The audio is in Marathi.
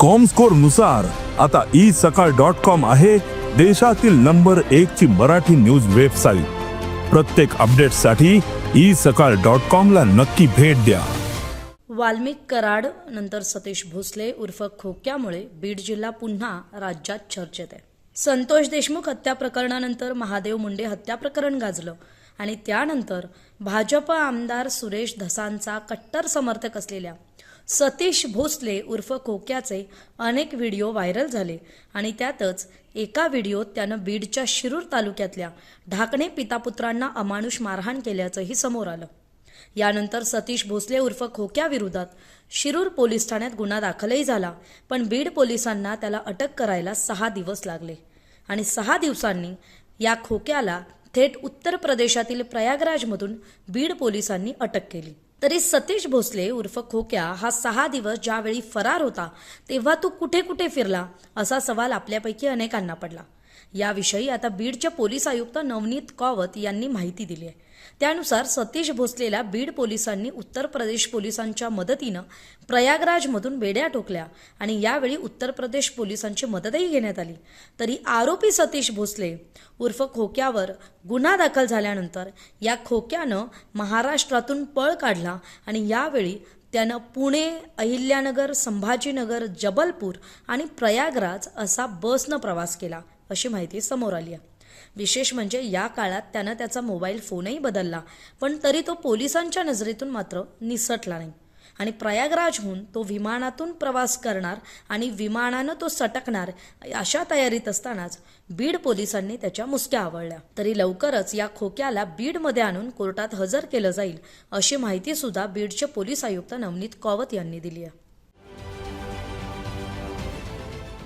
कॉमस्कोरनुसार आता ई सकाळ डॉट कॉम आहे देशातील नंबर एक ची मराठी न्यूज वेबसाईट प्रत्येक अपडेटसाठी ई सकाळ डॉट कॉम ला नक्की भेट द्या. वाल्मिक कराड नंतर सतीश भोसले उर्फ खोक्यामुळे बीड जिल्हा पुन्हा राज्यात चर्चेत आहे. संतोष देशमुख हत्या प्रकरणानंतर महादेव मुंडे हत्या प्रकरण गाजलं. आणि त्यानंतर भाजप आमदार सुरेश धसांचा कट्टर समर्थक असलेल्या सतीश भोसले उर्फ खोक्याचे अनेक व्हिडिओ व्हायरल झाले आणि त्यातच एका व्हिडिओत त्यानं बीडच्या शिरूर तालुक्यातल्या ढाकणे पितापुत्रांना अमानुष मारहाण केल्याचंही समोर आलं. यानंतर सतीश भोसले उर्फ खोक्याविरोधात शिरूर पोलीस ठाण्यात गुन्हा दाखलही झाला पण बीड पोलिसांना त्याला अटक करायला सहा दिवस लागले आणि सहा दिवसांनी या खोक्याला थेट उत्तर प्रदेशातील प्रयागराजमधून बीड पोलिसांनी अटक केली. तरी सतीश भोसले उर्फ खोक्या हा सहा दिवस ज्यावेळी फरार होता तेव्हा तो कुठे कुठे फिरला? असा सवाल आपल्यापैकी अनेकांना पडला. याविषयी आता बीडचे पोलीस आयुक्त नवनीत कावत यांनी माहिती दिली आहे. त्यानुसार सतीश भोसलेला बीड पोलिसांनी उत्तर प्रदेश पोलिसांच्या मदतीनं प्रयागराजमधून बेड्या टोकल्या आणि यावेळी उत्तर प्रदेश पोलिसांची मदतही घेण्यात आली. तरी आरोपी सतीश भोसले उर्फ खोक्यावर गुन्हा दाखल झाल्यानंतर या खोक्यानं महाराष्ट्रातून पळ काढला आणि यावेळी त्यानं पुणे अहिल्यानगर संभाजीनगर जबलपूर आणि प्रयागराज असा बसनं प्रवास केला. अशी माहिती समोर आली आहे. विशेष म्हणजे या काळात त्यानं त्याचा मोबाईल फोनही बदलला पण तरी तो पोलिसांच्या नजरेतून मात्र निसटला नाही. आणि प्रयागराजहून तो विमानातून प्रवास करणार आणि विमानानं तो सटकणार अशा तयारीत असतानाच बीड पोलिसांनी त्याच्या मुसक्या आवळल्या. तरी लवकरच या खोक्याला बीडमध्ये आणून कोर्टात हजर केलं जाईल अशी माहिती सुद्धा बीडचे पोलीस आयुक्त नवनीत कौवत यांनी दिली आहे.